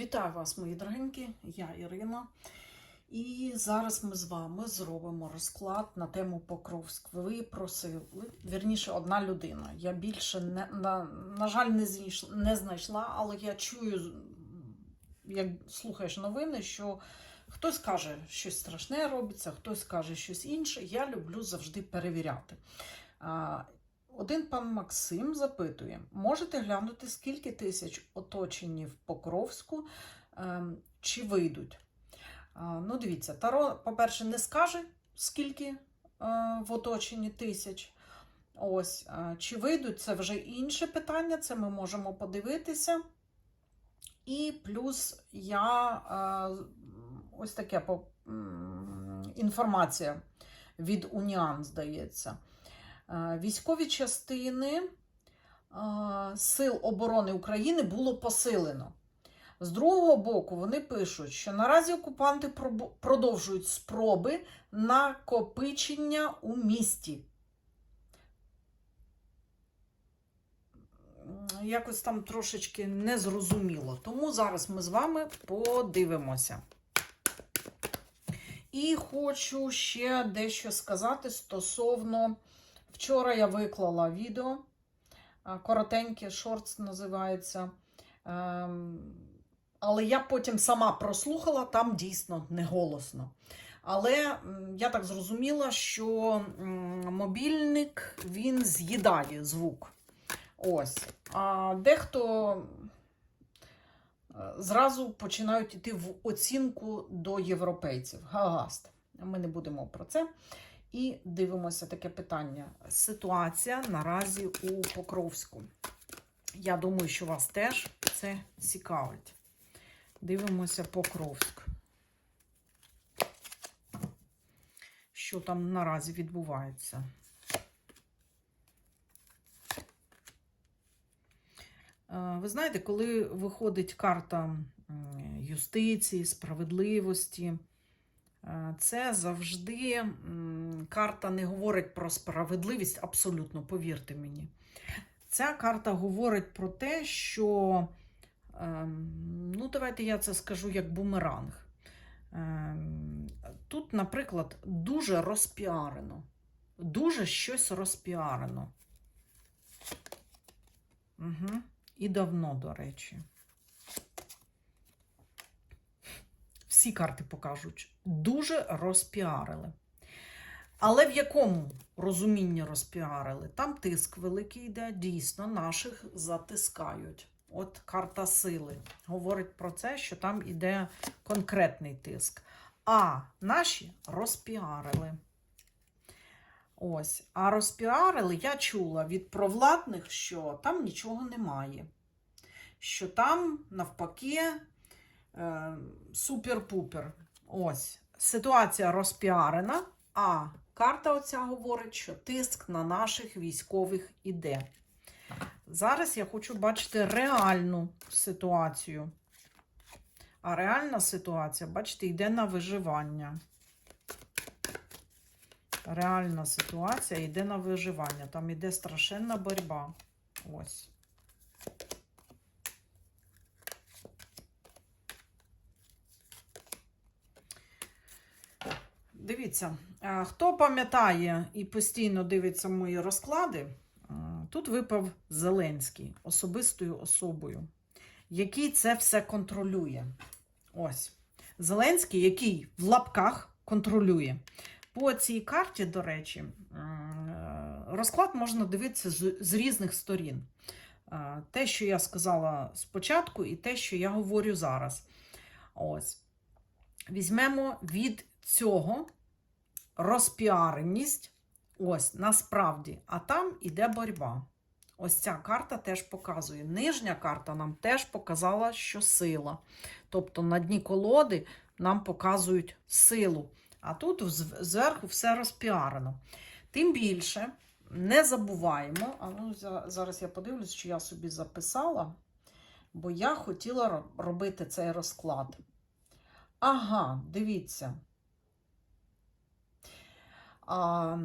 Вітаю вас, мої дорогенькі, я Ірина. І зараз ми з вами зробимо розклад на тему Покровськ. Ви просили, вірніше, одна людина. Я більше не, на, на жаль не, знайшла, не знайшла, але я чую, як слухаєш новини, що хтось каже, щось страшне робиться, хтось каже щось інше. Я люблю завжди перевіряти. Один пан Максим запитує: можете глянути, скільки тисяч оточені в Покровську, ем, чи вийдуть? Ну, дивіться, Таро, по-перше, не скаже, скільки е, в оточенні тисяч. Ось, е, чи вийдуть, це вже інше питання, це ми можемо подивитися. І плюс я е, ось таке інформація від Уніан, здається. Е, Військові частини е, Сил оборони України було посилено. З другого боку, вони пишуть, що наразі окупанти продовжують спроби накопичення у місті. Якось там трошечки незрозуміло. Тому зараз ми з вами подивимося. І хочу ще дещо сказати стосовно. Вчора я виклала відео, коротеньке, шортс називається. Ем, Але я потім сама прослухала, там дійсно не голосно. Але я так зрозуміла, що мобільник він з'їдає звук. Ось. А дехто е, зразу починають йти в оцінку до європейців. Гаразд. Ми не будемо про це. І дивимося таке питання. Ситуація наразі у Покровську. Я думаю, що вас теж це цікавить. Дивимося Покровськ. Що там наразі відбувається? Е, Ви знаєте, коли виходить карта юстиції, справедливості, е, це завжди карта не говорить про справедливість, абсолютно, повірте мені. Ця карта говорить про те, що, ем, ну, давайте я це скажу як бумеранг. Ем, Тут, наприклад, дуже розпіарено. Дуже щось розпіарено. Угу. І давно, до речі. Всі карти покажуть. Дуже розпіарили. Але в якому розумінні розпіарили? Там тиск великий йде, дійсно, наших затискають. От карта сили говорить про це, що там іде конкретний тиск. А наші розпіарили. Ось. А розпіарили, я чула від провладних, що там нічого немає. Що там, навпаки, е, супер-пупер. Ось. Ситуація розпіарена, а карта оця говорить, що тиск на наших військових іде. Зараз я хочу бачити реальну ситуацію. А реальна ситуація, бачите, йде на виживання. Реальна ситуація йде на виживання. Там йде страшенна боротьба. Ось. Дивіться, хто пам'ятає і постійно дивиться мої розклади, тут випав Зеленський особистою особою, який це все контролює. Ось. Зеленський, який в лапках контролює. По цій карті, до речі, розклад можна дивитися з, різних сторін. Те, що я сказала спочатку, і те, що я говорю зараз. Ось. Візьмемо від цього розпіареність. Ось, насправді, а там іде боротьба. Ось ця карта теж показує. Нижня карта нам теж показала, що сила. Тобто на дні колоди нам показують силу. А тут зверху все розпіарено. Тим більше не забуваємо, а ну зараз я подивлюсь, що я собі записала, бо я хотіла робити цей розклад. Ага, дивіться. А,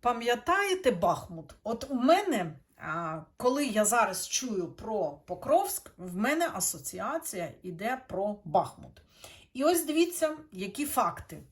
пам'ятаєте Бахмут? От у мене а, коли я зараз чую про Покровськ, в мене асоціація йде про Бахмут. І ось дивіться, які факти.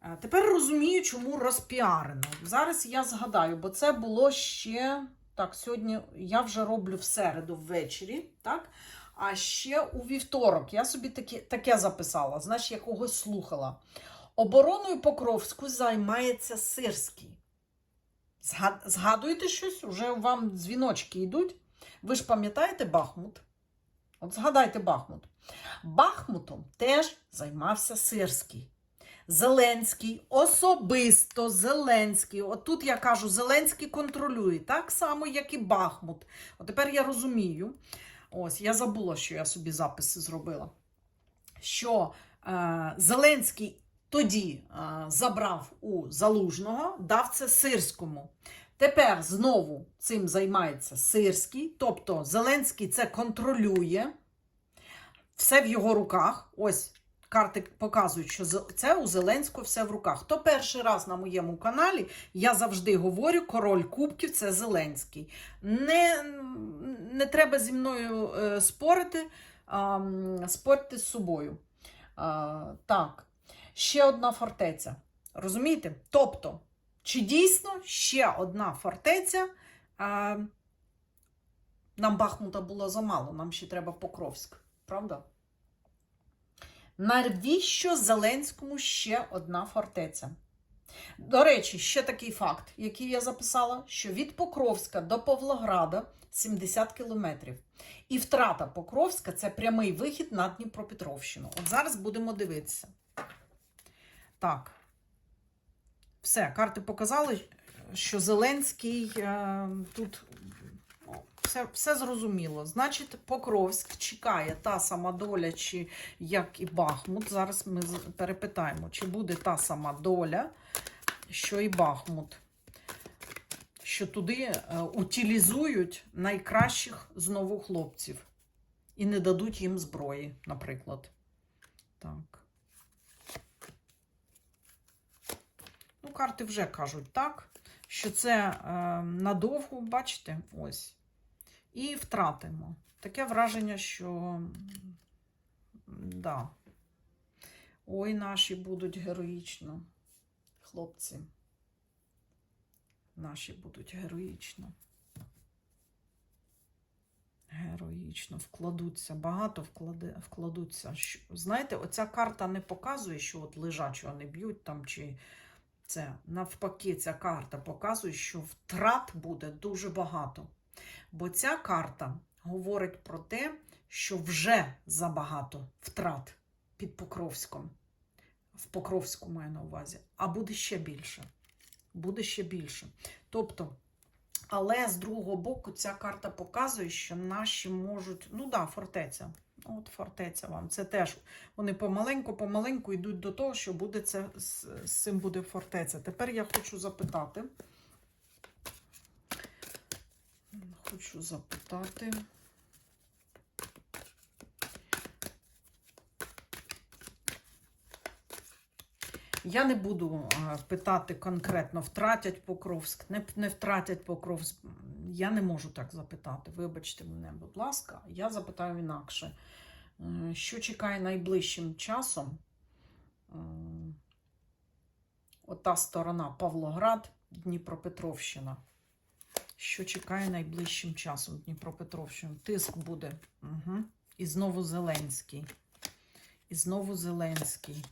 А, Тепер розумію, чому розпіарено. Зараз я згадаю, бо це було ще так. Сьогодні я вже роблю в середу ввечері, так? А ще у вівторок я собі таке, таке записала, значить, я когось слухала. Обороною Покровську займається Сирський. Згад- Згадуєте щось? Уже вам дзвіночки йдуть. Ви ж пам'ятаєте Бахмут? От згадайте Бахмут. Бахмутом теж займався Сирський. Зеленський, особисто Зеленський. От тут я кажу, Зеленський контролює, так само, як і Бахмут. От тепер я розумію. Ось, я забула, що я собі записи зробила. Що е, Зеленський тоді забрав у Залужного, дав це Сирському. Тепер знову цим займається Сирський, тобто Зеленський це контролює, все в його руках. Ось карти показують, що це у Зеленського все в руках. Хто перший раз на моєму каналі, я завжди говорю, король кубків це Зеленський. Не, не треба зі мною е, спорити, а, з собою. Так, ще одна фортеця. Розумієте? Тобто, чи дійсно ще одна фортеця? А, нам Бахмута було замало, нам ще треба Покровськ, правда? Навіщо Зеленському ще одна фортеця? До речі, ще такий факт, який я записала, що від Покровська до Павлограда 70 кілометрів. І втрата Покровська це прямий вихід на Дніпропетровщину. От зараз будемо дивитися. Так. Все, карти показали, що Зеленський е, тут ну, все, все зрозуміло. Значить, Покровськ чекає та сама доля, чи як і Бахмут. Зараз ми перепитаємо, чи буде та сама доля, що і Бахмут. Що туди е, утилізують найкращих знову хлопців і не дадуть їм зброї, наприклад. Так. Карти вже кажуть так, що це е, надовго, бачите, ось. І втратимо. Таке враження, що да. Ой, наші будуть героїчно. Хлопці. Наші будуть героїчно. Героїчно вкладуться, багато вкладе, вкладуться. Знаєте, оця карта не показує, що от лежачого не б'ють там, чи це навпаки, ця карта показує, що втрат буде дуже багато. Бо ця карта говорить про те, що вже забагато втрат під Покровськом. В Покровську маю на увазі, а буде ще більше. Буде ще більше. Тобто, але з другого боку, ця карта показує, що наші можуть. Ну да, фортеця. От фортеця вам. Це теж вони помаленьку, помаленьку йдуть до того, що буде це з цим буде фортеця. Тепер я хочу запитати. Хочу запитати. Я не буду питати конкретно, втратять Покровськ, не, не втратять Покровськ. Я не можу так запитати. Вибачте мене, будь ласка, я запитаю інакше. Е, Що чекає найближчим часом? Е, Ота сторона Павлоград, Дніпропетровщина. Що чекає найближчим часом Дніпропетровщину? Тиск буде. Угу. І знову Зеленський. І знову Зеленський.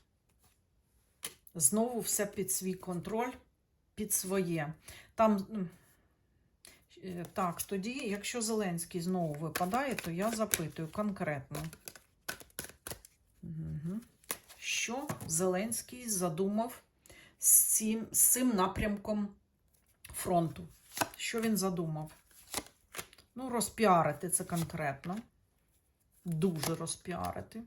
Знову все під свій контроль, під своє. Там, е, так, тоді, якщо Зеленський знову випадає, то я запитую конкретно. Що Зеленський задумав з цим, з цим напрямком фронту? Що він задумав? Ну, розпіарити це конкретно. Дуже розпіарити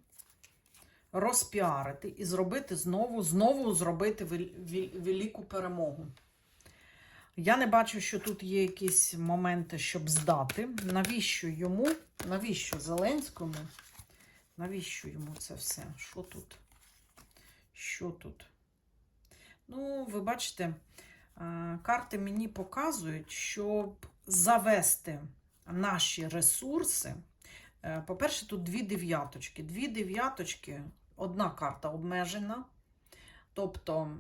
розпіарити і зробити знову, знову зробити вел- вел- велику перемогу. Я не бачу, що тут є якісь моменти, щоб здати. Навіщо йому, навіщо Зеленському? Навіщо йому це все? Що тут? Що тут? Ну, ви бачите, е, карти мені показують, щоб завести наші ресурси. Е, По-перше, тут дві дев'яточки. Дві дев'яточки, одна карта обмежена. Тобто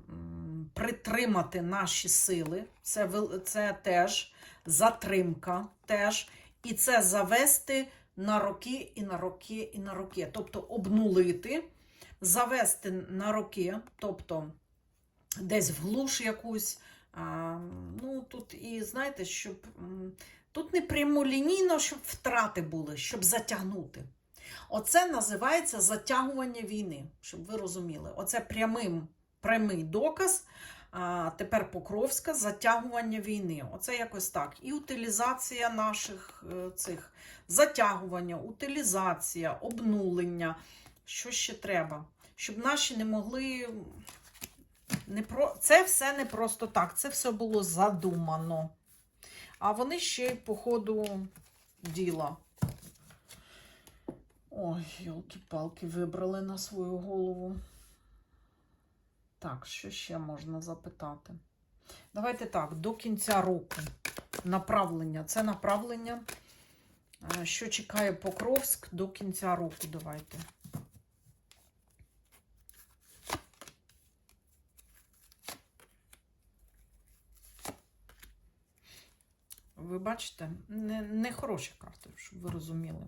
притримати наші сили, це, це теж затримка, теж, і це завести на роки і на роки і на роки. Тобто обнулити, завести на роки, тобто десь в глуш якусь. А, ну, тут і знаєте, щоб тут не прямолінійно, щоб втрати були, щоб затягнути. Оце називається затягування війни, щоб ви розуміли. Оце прямим, прямий доказ. А, тепер Покровська затягування війни. Оце якось так. І утилізація наших е, цих затягування, утилізація, обнулення. Що ще треба? Щоб наші не могли. Не про... Це все не просто так, це все було задумано. А вони ще й по ходу діла. Ой, йолки-палки, вибрали на свою голову. Так, що ще можна запитати? Давайте так, до кінця року направлення. Це направлення, що чекає Покровськ до кінця року. Давайте. Ви бачите, не, не хороші карти, щоб ви розуміли.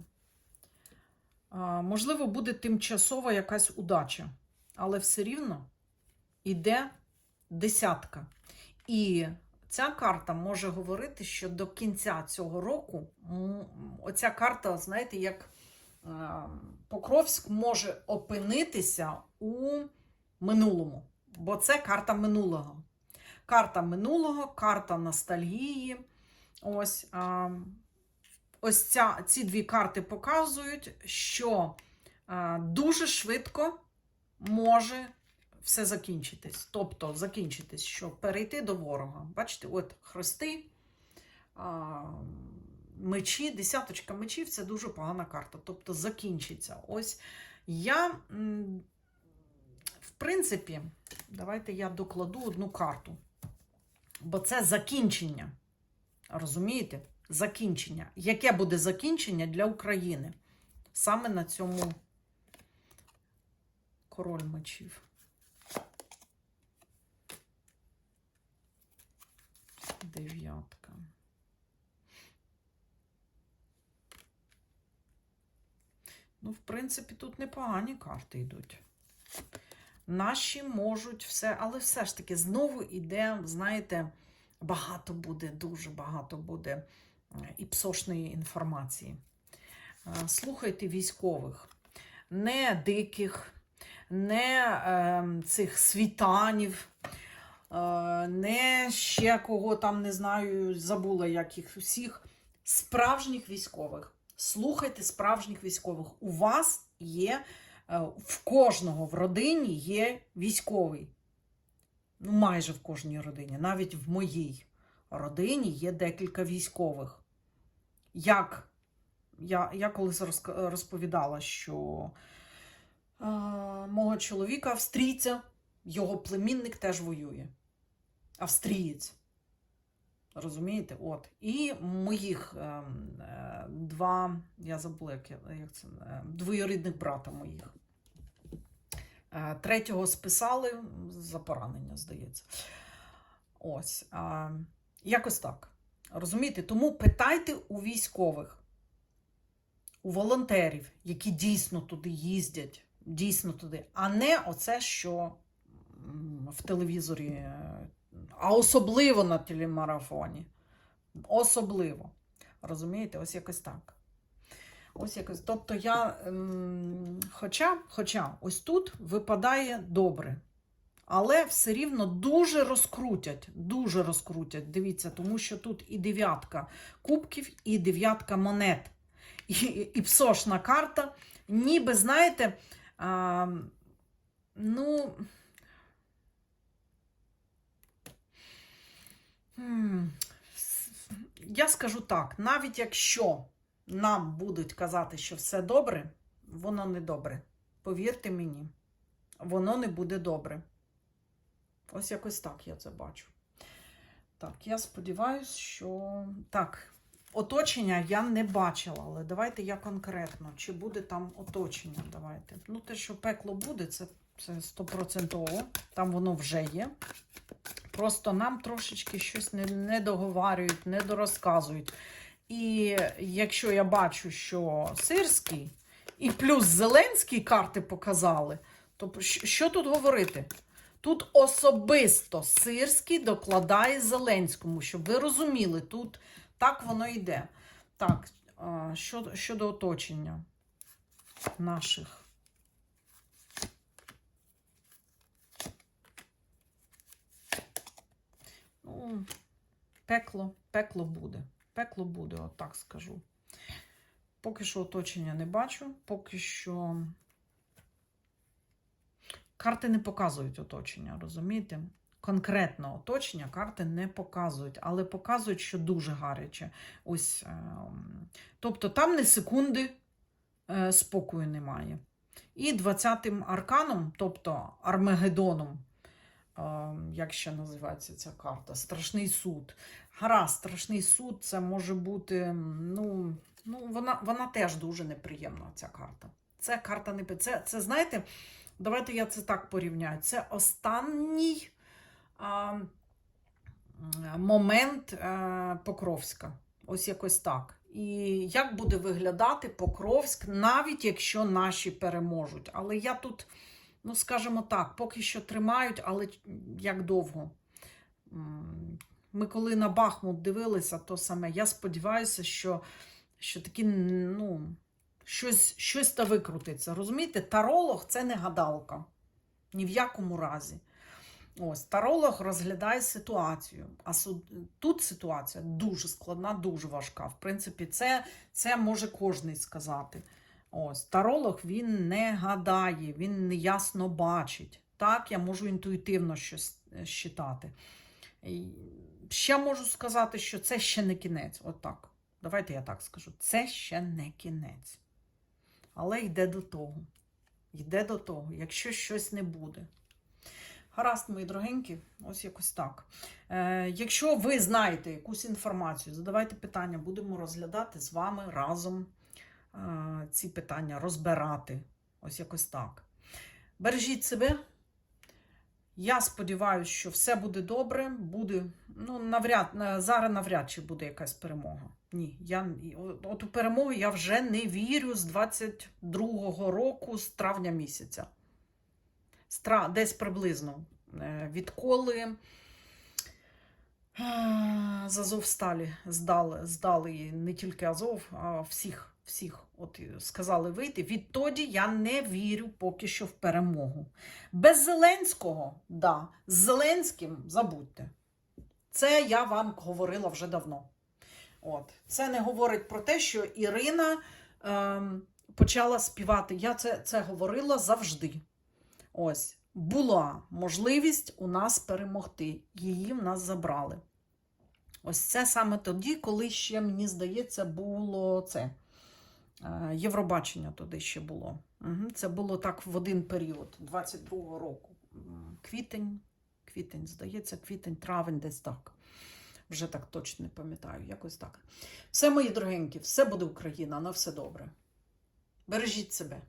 Можливо, буде тимчасова якась удача, але все рівно іде десятка. І ця карта може говорити, що до кінця цього року оця карта, знаєте, як е, Покровськ може опинитися у минулому, бо це карта минулого. Карта минулого, карта ностальгії. Ось, ось ця, ці дві карти показують, що а, дуже швидко може все закінчитись. Тобто закінчитись, що перейти до ворога. Бачите, от хрести, а, мечі, десяточка мечів це дуже погана карта. Тобто закінчиться. Ось я, в принципі, давайте я докладу одну карту, бо це закінчення. Розумієте? Закінчення. Яке буде закінчення для України? Саме на цьому король мечів. Дев'ятка. Ну, в принципі, тут непогані карти йдуть. Наші можуть все, але все ж таки знову іде, знаєте, багато буде, дуже багато буде і псошної інформації. Е, Слухайте військових, не диких, не е, цих світанів, е, не ще кого там, не знаю, забула, як їх всіх. Справжніх військових. Слухайте справжніх військових. У вас є, е, в кожного в родині є військовий. Ну, майже в кожній родині, навіть в моїй родині є декілька військових. Як я, я колись розповідала, що е, мого чоловіка, австрійця, його племінник теж воює. Австрієць. Розумієте? От. І моїх е, е, два, я забула, як, як це, е, двоюрідних брата моїх. Е, Третього списали за поранення, здається. Ось. А, якось так. Розумієте? Тому питайте у військових, у волонтерів, які дійсно туди їздять, дійсно туди, а не оце, що в телевізорі, е, а особливо на телемарафоні. Особливо. Розумієте? Ось якось так. Ось якось. Тобто я, ем, хоча, хоча ось тут випадає добре. Але все рівно дуже розкрутять, дуже розкрутять. Дивіться, тому що тут і дев'ятка кубків, і дев'ятка монет. І, і псошна карта. Ніби, знаєте, а, ну. Я скажу так: навіть якщо нам будуть казати, що все добре, воно не добре. Повірте мені, воно не буде добре. Ось якось так я це бачу. Так, я сподіваюся, що. Так, оточення я не бачила, але давайте я конкретно. Чи буде там оточення? Давайте. Ну, те, що пекло буде, це, це стопроцентово. Там воно вже є. Просто нам трошечки щось не, не договарюють, не дорозказують. І якщо я бачу, що сирський і плюс Зеленський карти показали, то що тут говорити? Тут особисто Сирський докладає Зеленському, щоб ви розуміли, тут так воно йде. Так, щодо оточення наших. Ну, пекло, пекло буде. Пекло буде, от так скажу. Поки що оточення не бачу, поки що. Карти не показують оточення, розумієте? Конкретно оточення карти не показують, але показують, що дуже гаряче. Ось, ем, тобто там не секунди е, спокою немає. І 20-м арканом, тобто Армагеддоном, ем, як ще називається ця карта? Страшний суд. Гаразд, страшний суд це може бути. Ну, ну вона, вона теж дуже неприємна, ця карта. Це карта не це, це знаєте. Давайте я це так порівняю. Це останній а, момент а, Покровська. Ось якось так. І як буде виглядати Покровськ, навіть якщо наші переможуть. Але я тут, ну скажімо так, поки що тримають, але як довго? Ми коли на Бахмут дивилися, то саме. Я сподіваюся, що, що такі, ну, щось, щось та викрутиться. Розумієте, таролог це не гадалка. Ні в якому разі. Ось, таролог розглядає ситуацію. А тут ситуація дуже складна, дуже важка. В принципі, це, це може кожний сказати. Ось, таролог він не гадає, він не ясно бачить. Так, я можу інтуїтивно щось е, щитати. І Ще можу сказати, що це ще не кінець. Отак. Давайте я так скажу. Це ще не кінець. Але йде до того. Йде до того, якщо щось не буде. Гаразд, мої дорогенькі, ось якось так. Е, якщо ви знаєте якусь інформацію, задавайте питання, будемо розглядати з вами разом е, ці питання, розбирати. Ось якось так. Бережіть себе. Я сподіваюся, що все буде добре. Буде, ну, навряд, зараз навряд чи буде якась перемога. Ні, я, от- у перемогу я вже не вірю з 22-го року, з травня місяця. Десь приблизно. Е, Відколи з Азовсталі здали, здали не тільки Азов, а всіх, всіх от е, сказали вийти. Відтоді я не вірю поки що в перемогу. Без Зеленського, да, з Зеленським забудьте. Це я вам говорила вже давно. От. Це не говорить про те, що Ірина ем, почала співати. Я це, це говорила завжди. Ось, була можливість у нас перемогти. Її в нас забрали. Ось це саме тоді, коли ще, мені здається, було це. Е, Євробачення туди ще було. Це було так в один період, 22-го року. Квітень, квітень, здається, квітень, травень, десь так. Вже так точно не пам'ятаю, якось так. Все, мої дорогенькі, все буде Україна, на все добре. Бережіть себе.